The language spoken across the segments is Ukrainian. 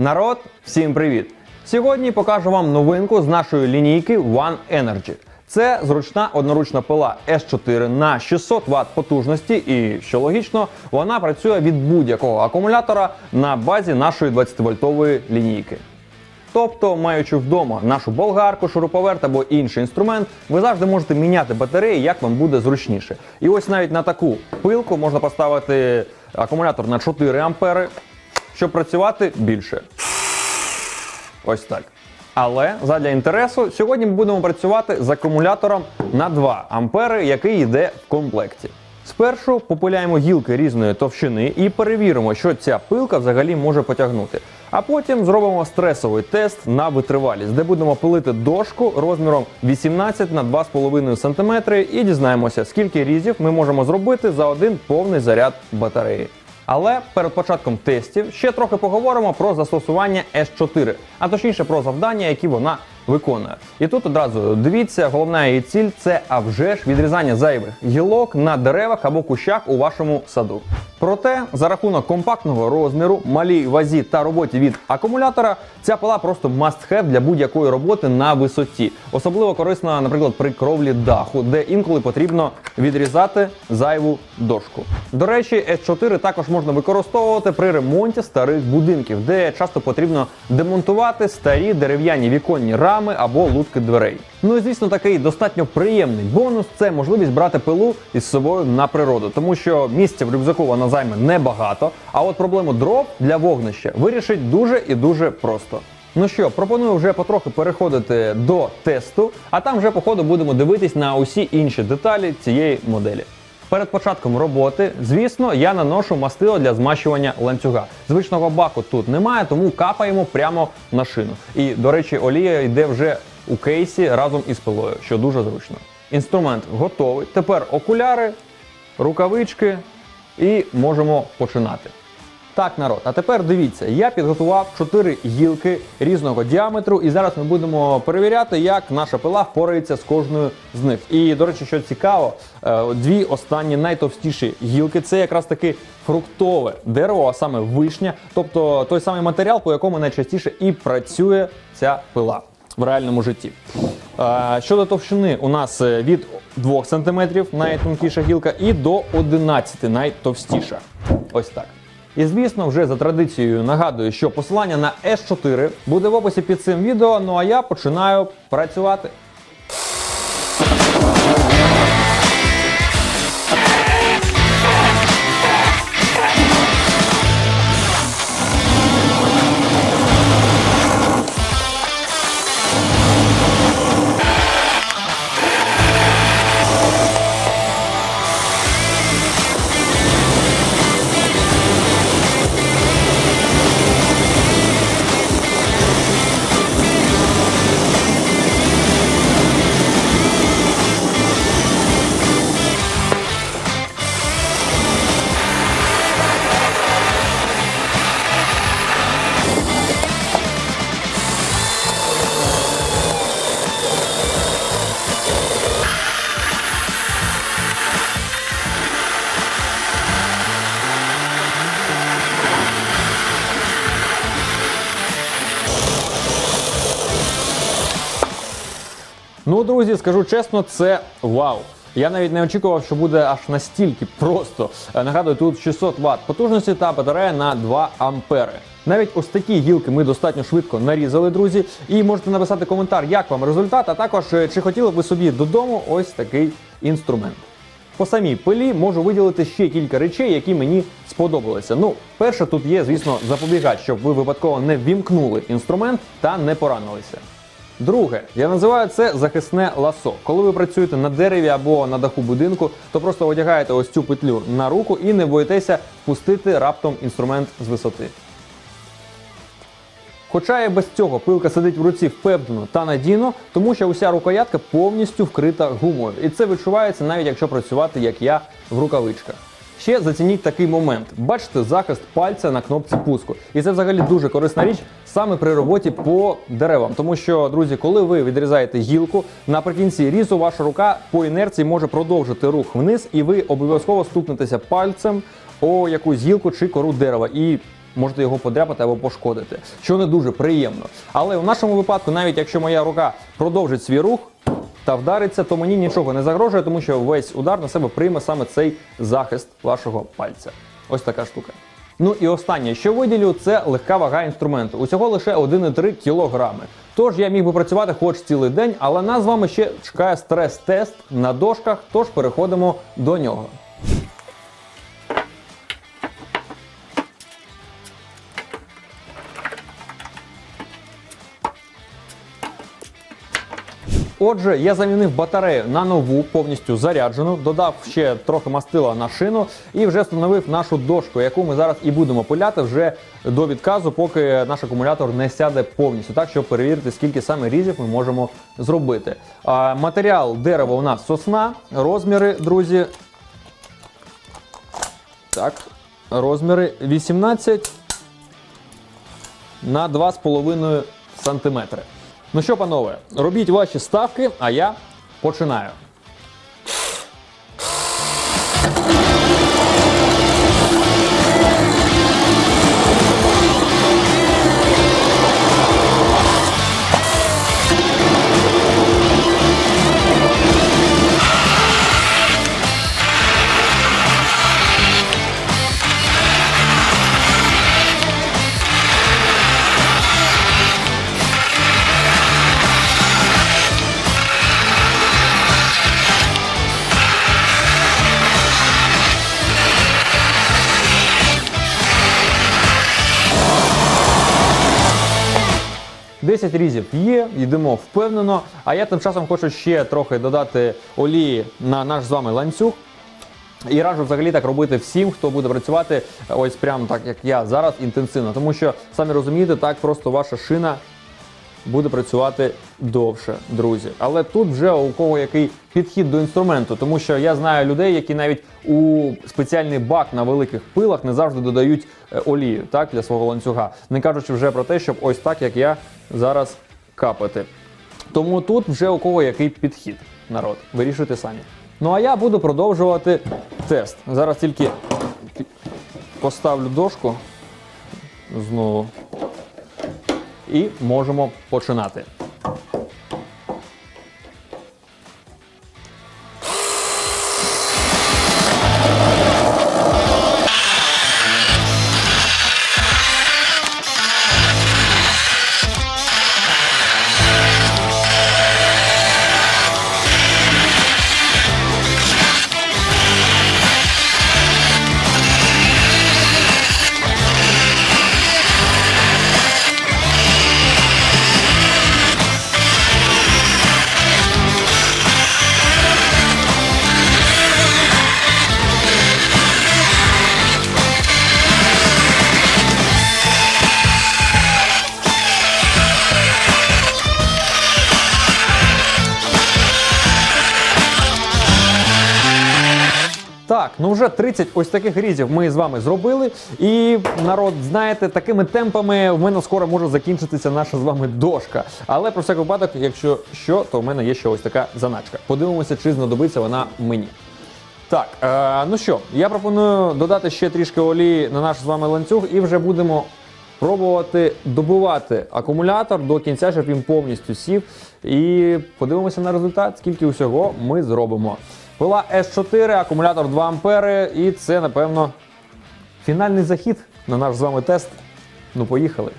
Народ, всім привіт! Сьогодні покажу вам новинку з нашої лінійки One Energy. Це зручна одноручна пила S4 на 600 Вт потужності, і що логічно, вона працює від будь-якого акумулятора на базі нашої 20-вольтової лінійки. Тобто, маючи вдома нашу болгарку, шуруповерт або інший інструмент, ви завжди можете міняти батареї, як вам буде зручніше. І ось навіть на таку пилку можна поставити акумулятор на 4 ампери, щоб працювати більше. Ось так. Але задля інтересу, сьогодні ми будемо працювати з акумулятором на 2 ампери, який йде в комплекті. Спершу попиляємо гілки різної товщини і перевіримо, що ця пилка взагалі може потягнути. А потім зробимо стресовий тест на витривалість, де будемо пилити дошку розміром 18 на 2,5 см і дізнаємося, скільки різів ми можемо зробити за один повний заряд батареї. Але перед початком тестів ще трохи поговоримо про застосування S4, а точніше про завдання, які вона виконує. І тут одразу дивіться, головна її ціль це а вже ж відрізання зайвих гілок на деревах або кущах у вашому саду. Проте, за рахунок компактного розміру, малій вазі та роботі від акумулятора, ця пила просто must-have для будь-якої роботи на висоті. Особливо корисна, наприклад, при кровлі даху, де інколи потрібно відрізати зайву дошку. До речі, S4 також можна використовувати при ремонті старих будинків, де часто потрібно демонтувати старі дерев'яні віконні рами або лутки дверей. Ну і звісно, такий достатньо приємний бонус це можливість брати пилу із собою на природу, тому що місця в рюкзаку вона займе небагато. А от проблему дров для вогнища вирішить дуже і дуже просто. Ну що, пропоную вже потрохи переходити до тесту, а там вже по ходу будемо дивитись на усі інші деталі цієї моделі. Перед початком роботи, звісно, я наношу мастило для змащування ланцюга. Звичного баку тут немає, тому капаємо прямо на шину. І, до речі, олія йде вже у кейсі разом із пилою, що дуже зручно. Інструмент готовий. Тепер окуляри, рукавички і можемо починати. Так, народ, а тепер дивіться, я підготував 4 гілки різного діаметру, і зараз ми будемо перевіряти, як наша пила впорається з кожною з них. І, до речі, що цікаво, е, дві останні найтовстіші гілки це якраз таки фруктове дерево, а саме вишня, тобто той самий матеріал, по якому найчастіше і працює ця пила в реальному житті. Е, Щодо товщини, у нас е, від 2 см найтонкіша гілка і до 11 найтовстіша. Ось так. І звісно, вже за традицією нагадую, що посилання на S4 буде в описі під цим відео. Ну а я починаю працювати. Ну, друзі, скажу чесно, це вау. Я навіть не очікував, що буде аж настільки просто. Е, Нагадую, тут 600 Вт потужності та батарея на 2 ампери. Навіть ось такі гілки ми достатньо швидко нарізали, друзі. І можете написати коментар, як вам результат, а також е, чи хотіли б ви собі додому ось такий інструмент. По самій пилі можу виділити ще кілька речей, які мені сподобалися. Ну, перше, тут є, звісно, запобігач, щоб ви випадково не вімкнули інструмент та не поранилися. Друге, я називаю це захисне ласо. Коли ви працюєте на дереві або на даху будинку, то просто одягаєте ось цю петлю на руку і не боїтеся впустити раптом інструмент з висоти. Хоча і без цього пилка сидить в руці впевнено та надійно, тому що уся рукоятка повністю вкрита гумою. І це відчувається навіть якщо працювати, як я, в рукавичках. Ще зацініть такий момент. Бачите захист пальця на кнопці пуску. І це взагалі дуже корисна річ саме при роботі по деревам. Тому що, друзі, коли ви відрізаєте гілку, наприкінці різу ваша рука по інерції може продовжити рух вниз, і ви обов'язково стукнетеся пальцем о якусь гілку чи кору дерева. І можете його подряпати або пошкодити, що не дуже приємно. Але в нашому випадку, навіть якщо моя рука продовжить свій рух та вдариться, то мені нічого не загрожує, тому що весь удар на себе прийме саме цей захист вашого пальця. Ось така штука. Ну і останнє, що виділю, це легка вага інструменту. Усього лише 1,3 кілограми. Тож я міг би працювати хоч цілий день, але нас з вами ще чекає стрес-тест на дошках, тож переходимо до нього. Отже, я замінив батарею на нову, повністю заряджену, додав ще трохи мастила на шину і вже встановив нашу дошку, яку ми зараз і будемо пиляти вже до відказу, поки наш акумулятор не сяде повністю, так щоб перевірити, скільки саме різів ми можемо зробити. А, матеріал дерева у нас сосна, розміри, друзі. Так, розміри 18 на 2,5 сантиметри. Ну що, панове, робіть ваші ставки, а я починаю. Десять різів є, йдемо впевнено. А я тим часом хочу ще трохи додати олії на наш з вами ланцюг. І раджу взагалі так робити всім, хто буде працювати ось прямо так, як я зараз, інтенсивно. Тому що, самі розумієте, так просто ваша шина буде працювати довше, друзі. Але тут вже у кого який підхід до інструменту, тому що я знаю людей, які навіть у спеціальний бак на великих пилах не завжди додають е, олію так, для свого ланцюга, не кажучи вже про те, щоб ось так, як я зараз капати. Тому тут вже у кого який підхід, народ. Вирішуйте самі. Ну а я буду продовжувати тест. Зараз тільки поставлю дошку знову. І можемо починати. Так, ну вже 30 ось таких різів ми з вами зробили. І народ, знаєте, такими темпами в мене скоро може закінчитися наша з вами дошка. Але про всяк випадок, якщо що, то в мене є ще ось така заначка. Подивимося, чи знадобиться вона мені. Так, е, ну що, я пропоную додати ще трішки олії на наш з вами ланцюг, і вже будемо пробувати добивати акумулятор до кінця, щоб він повністю сів. І подивимося на результат, скільки усього ми зробимо. Пила S4, акумулятор 2 ампери, і це, напевно, фінальний захід на наш з вами тест. Ну, поїхали.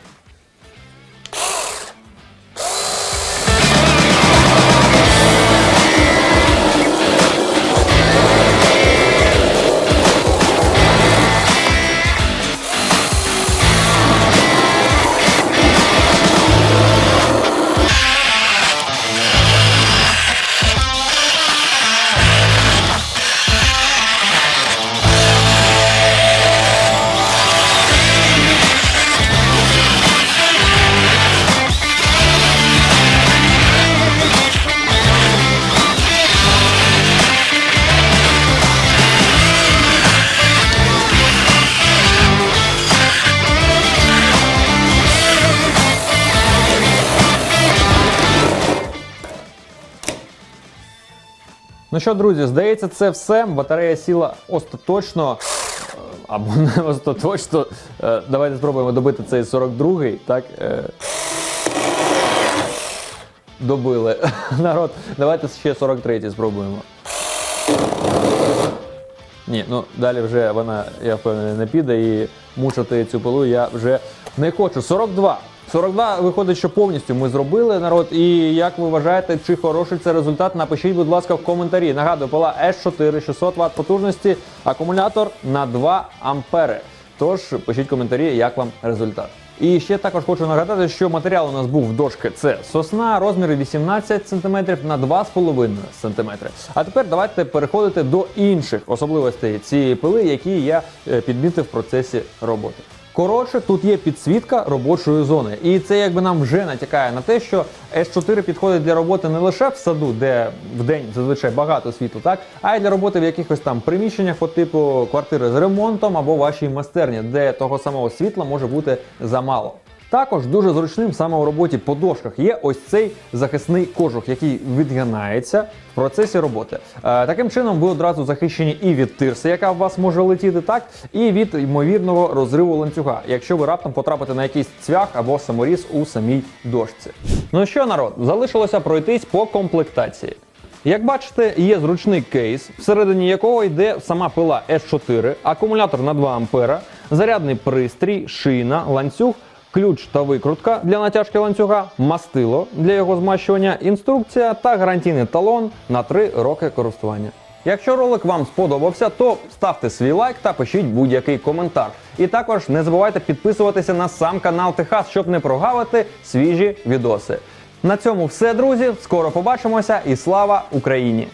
Ну що, друзі, здається, це все. Батарея сіла остаточно. або не остаточно. Е, Давайте спробуємо добити цей 42-й, так? Е, Добили. Народ, давайте ще 43-й спробуємо. Ні, ну далі вже вона, я впевнений, не піде і мучити цю пилу я вже не хочу. 42. 42 виходить, що повністю ми зробили народ. І як ви вважаєте, чи хороший це результат? Напишіть, будь ласка, в коментарі. Нагадую, пила S4 600 Вт потужності, акумулятор на 2 ампери. Тож пишіть коментарі, як вам результат. І ще також хочу нагадати, що матеріал у нас був в дошки. Це сосна, розміри 18 см на 2,5 см. А тепер давайте переходити до інших особливостей цієї пили, які я е, підмітив в процесі роботи. Коротше, тут є підсвітка робочої зони, і це якби нам вже натякає на те, що S4 підходить для роботи не лише в саду, де в день зазвичай багато світу, так а й для роботи в якихось там приміщеннях по типу квартири з ремонтом або вашій майстерні, де того самого світла може бути замало. Також дуже зручним саме у роботі по дошках є ось цей захисний кожух, який відгинається в процесі роботи. Е, таким чином, ви одразу захищені і від тирси, яка в вас може летіти, так і від ймовірного розриву ланцюга, якщо ви раптом потрапите на якийсь цвях або саморіз у самій дошці. Ну що, народ, залишилося пройтись по комплектації. Як бачите, є зручний кейс, всередині якого йде сама пила S4, акумулятор на 2 ампера, зарядний пристрій, шина, ланцюг, ключ та викрутка для натяжки ланцюга, мастило для його змащування, інструкція та гарантійний талон на 3 роки користування. Якщо ролик вам сподобався, то ставте свій лайк та пишіть будь-який коментар. І також не забувайте підписуватися на сам канал Техас, щоб не прогавити свіжі відоси. На цьому все, друзі. Скоро побачимося і слава Україні!